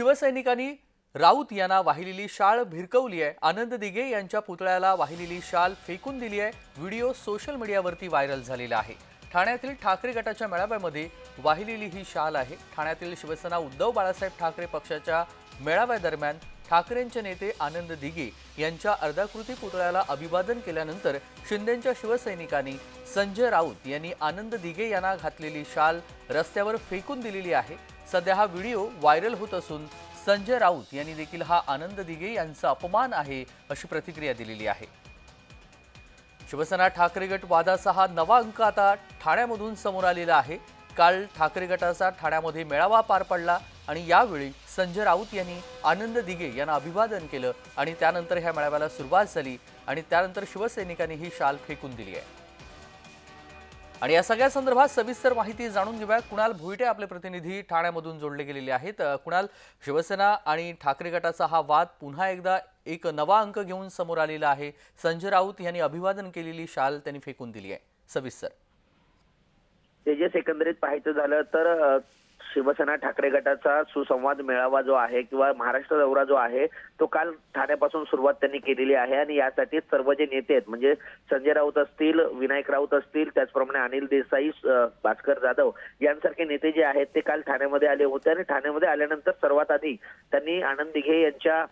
शिवसैनिकांनी राऊत यांना वाहिलेली शाळ भिरकवली आहे. आनंद दिघे यांच्या पुतळ्याला वाहिलेली शाल फेकून दिली आहे. व्हिडिओ सोशल मीडियावरती व्हायरल झालेला आहे. ठाण्यातील ठाकरे गटाच्या मेळाव्यामध्ये वाहिलेली ही शाल आहे. ठाण्यातील शिवसेना उद्धव बाळासाहेब ठाकरे पक्षाच्या मेळाव्यादरम्यान ठाकरेंचे नेते आनंद दिघे यांच्या अर्धाकृती पुतळ्याला अभिवादन केल्यानंतर शिंदेच्या शिवसैनिकांनी संजय राऊत यांनी आनंद दिघे यांना घातलेली शाल रस्त्यावर फेकून दिलेली आहे. सध्या हा व्हिडिओ व्हायरल होत असून संजय राऊत यांनी देखील हा आनंद दिघे यांचा अपमान आहे अशी प्रतिक्रिया दिलेली आहे. शिवसेना ठाकरे गट वादाचा हा नवा अंक आता ठाण्यामधून समोर आलेला आहे. काल ठाकरे गटाचा ठाण्यामध्ये मेळावा पार पडला आणि यावेळी संजय राऊत यांनी आनंद दिघे यांना अभिवादन केलं आणि त्यानंतर ह्या मेळाव्याला सुरुवात झाली आणि त्यानंतर शिवसैनिकांनी ही शाल फेकून दिली आहे. आणि या सगळ्या संदर्भात सविस्तर माहिती जाणून घेऊया. कुणाल भुईटे आपले प्रतिनिधी ठाण्यामधून जोडले गेलेले आहेत. कुणाल शिवसेना आणि ठाकरे गटाचा हा वाद पुन्हा एकदा एक नवा अंक घेऊन समोर आलेला आहे. संजय राऊत यांनी अभिवादन केलेली शाल त्यांनी फेकून दिली आहे. सविस्तर. तेजस एकंदरीत पाहायचं झालं तर शिवसेना ठाकरे गटाचा सुसंवाद मेळावा जो आहे किंवा महाराष्ट्र दौरा जो आहे तो काल ठाण्यापासून सुरुवात त्यांनी केलेली आहे आणि यासाठी सर्व जे नेते आहेत म्हणजे संजय राऊत असतील विनायक राऊत असतील त्याचप्रमाणे अनिल देसाई भास्कर जाधव यांसारखे नेते जे आहेत ते काल ठाण्यामध्ये आले होते आणि ठाण्यामध्ये आल्यानंतर सर्वात आधी त्यांनी आनंद दिघे यांच्या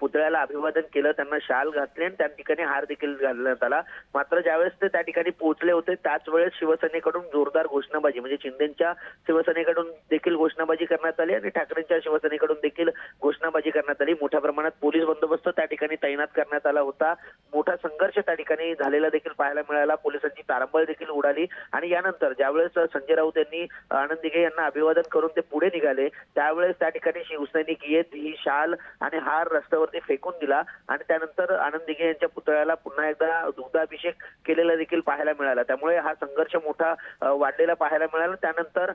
पुतळ्याला अभिवादन केलं त्यांना शाल घातली आणि त्या ठिकाणी हार देखील घालण्यात आला. मात्र ज्यावेळेस ते त्या ठिकाणी पोहोचले होते त्याच वेळेस शिवसेनेकडून जोरदार घोषणाबाजी म्हणजे शिंदेच्या शिवसेनेकडून देखील घोषणाबाजी करण्यात आली आणि ठाकरेंच्या शिवसेनेकडून देखील घोषणाबाजी करण्यात आली. मोठ्या प्रमाणात पोलीस बंदोबस्त त्या ठिकाणी तैनात करण्यात आला होता. मोठा संघर्ष त्या ठिकाणी झालेला देखील पाहायला मिळाला. पोलिसांची तारांबळ देखील उडाली आणि यानंतर ज्यावेळेस संजय राऊत यांनी आनंद दिघे यांना अभिवादन करून ते पुढे निघाले त्यावेळेस त्या ठिकाणी शिवसैनिक येत ही शाल आणि हार रस्त्यावर रस्त्यावरती फेकून दिला आणि त्यानंतर आनंद दिघे यांच्या पुतळ्याला पुन्हा एकदा दुग्धाभिषेक केलेला देखील पाहायला मिळाला. त्यामुळे हा संघर्ष मोठा वाढलेला पाहायला मिळाला. त्यानंतर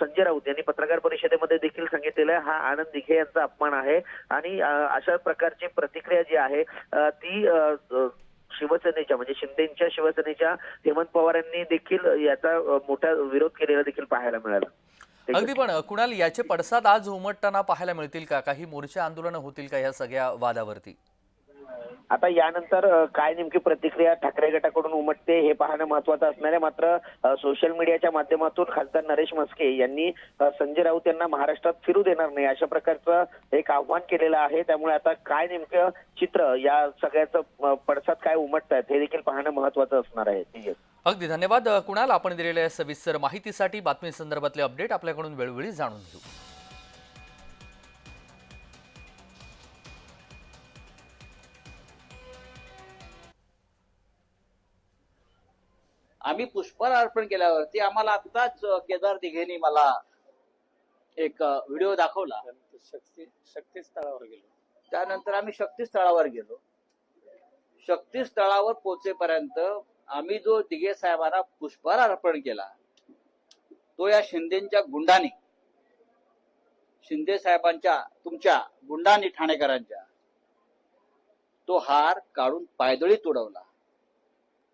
संजय राऊत यांनी पत्रकार परिषदेमध्ये देखील सांगितलेलं हा आनंद दिघे यांचा अपमान आहे. आणि अशा प्रकारची प्रतिक्रिया जी आहे ती शिवसेनेच्या म्हणजे शिंदेच्या शिवसेनेच्या हेमंत पवार यांनी देखील याचा मोठा विरोध केलेला देखील पाहायला मिळाला. अगदी पण कुणाल याचे पडसाद आज उमटताना पाहायला मिळतील का? काही मोर्चे आंदोलनं होतील का या सगळ्या वादावरती? आता यानंतर काय नेमकी प्रतिक्रिया ठाकरे गटाकडून उमटते हे पाहणं महत्वाचं असणार आहे. मात्र सोशल मीडियाच्या माध्यमातून खासदार नरेश म्हस्के यांनी संजय राऊत यांना महाराष्ट्रात फिरू देणार नाही अशा प्रकारचं एक आव्हान केलेलं आहे. त्यामुळे आता काय नेमकं चित्र या सगळ्याचं पडसाद काय उमटत आहेत हे देखील पाहणं महत्वाचं असणार आहे. अगदी धन्यवाद कुणाल. आपण दिलेल्या सविस्तर माहितीसाठी बातमी संदर्भातले अपडेट आपल्याकडून वेळोवेळी जाणून घेऊ. आम्ही पुष्पहार अर्पण केल्यावरती आम्हाला आत्ताच अ, केदार दिघेनी मला एक व्हिडिओ दाखवला. शक्ती शक्ती स्थळावर गेलो. त्यानंतर आम्ही शक्ती स्थळावर गेलो. शक्ती स्थळावर पोहोचेपर्यंत आम्ही जो दिघे साहेबांना पुष्पहार अर्पण केला तो या शिंदेच्या गुंडाने शिंदे साहेबांच्या तुमच्या गुंडांनी ठाणेकरांच्या तो हार काढून पायदळी तुडवला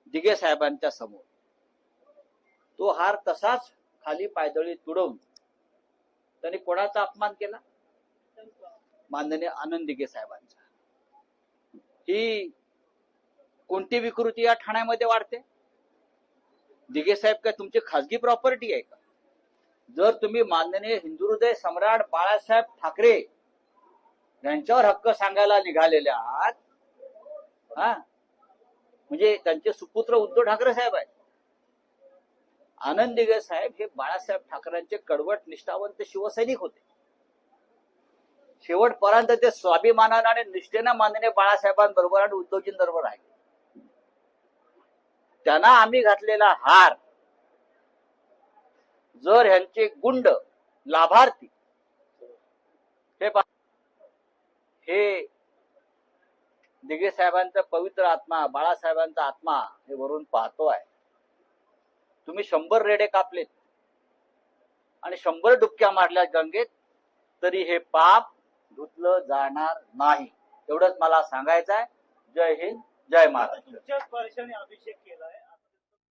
दिघे साहेबांच्या समोर. तो हार तसाच खाली पायदळी तुडवून त्यांनी कोणाचा अपमान केला? माननीय आनंद दिघे साहेबांचा. ही कोणती विकृती या ठाण्यामध्ये वाढते? दिघे साहेब काय तुमची खासगी प्रॉपर्टी आहे का? जर तुम्ही माननीय हिंदू हृदय सम्राट बाळासाहेब ठाकरे यांच्यावर हक्क सांगायला निघालेले आहात हा? म्हणजे त्यांचे सुपुत्र उद्धव ठाकरे साहेब आहेत. आनंद दिघे साहेब हे बाळासाहेब ठाकरेंचे कडवट निष्ठावंत शिवसैनिक होते. शेवटपर्यंत ते स्वाभिमानानं आणि निष्ठेनं माननीय बाळासाहेबांबरोबर आणि उद्धवजींबरोबर आहे त्यांना आम्ही घातलेला हार. जर ह्यांचे गुंड लाभार्थी हे पा- हे दिघे साहेबांचा पवित्र आत्मा बाळासाहेबांचा आत्मा हे वरून पाहतो आहे तुम्ही शंभर रेडे कापलेत. आणि शंभर डुबक्या मारल्या गंगेत तरी हे पाप धुतलं जाणार नाही. एवढंच मला सांगायचं आहे जय हिंद. जय महाराष्ट्र तुमच्याच वर्षाने अभिषेक केलाय.